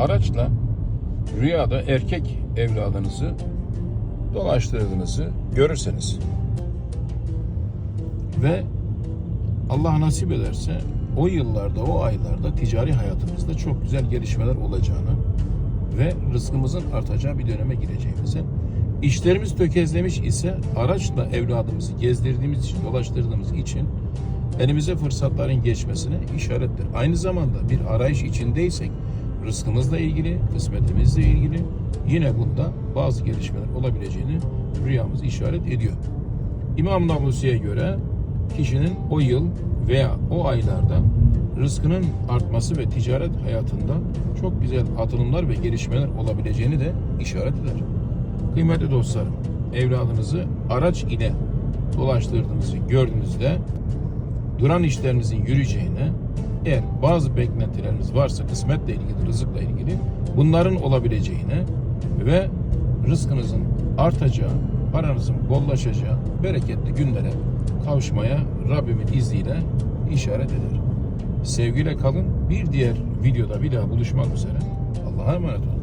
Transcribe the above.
araçla rüyada erkek evladınızı dolaştırdığınızı görürseniz ve Allah nasip ederse o yıllarda, o aylarda ticari hayatımızda çok güzel gelişmeler olacağını ve rızkımızın artacağı bir döneme gireceğimizi, işlerimiz tökezlemiş ise araçla evladımızı gezdirdiğimiz için, dolaştırdığımız için elimize fırsatların geçmesine işarettir. Aynı zamanda bir arayış içindeysek rızkımızla ilgili, kısmetimizle ilgili yine bunda bazı gelişmeler olabileceğini rüyamız işaret ediyor. İmam Nablusi'ye göre kişinin o yıl veya o aylarda rızkının artması ve ticaret hayatında çok güzel atılımlar ve gelişmeler olabileceğini de işaret eder. Kıymetli dostlarım, evladınızı araç ile dolaştırdığınızı gördüğünüzde duran işlerinizin yürüyeceğine, eğer bazı beklentileriniz varsa kısmetle ilgili, rızıkla ilgili bunların olabileceğine ve rızkınızın artacağı, paranızın bollaşacağı bereketli günlere kavuşmaya Rabbimin izniyle işaret eder. Sevgiyle kalın. Bir diğer videoda bir daha buluşmak üzere. Allah'a emanet olun.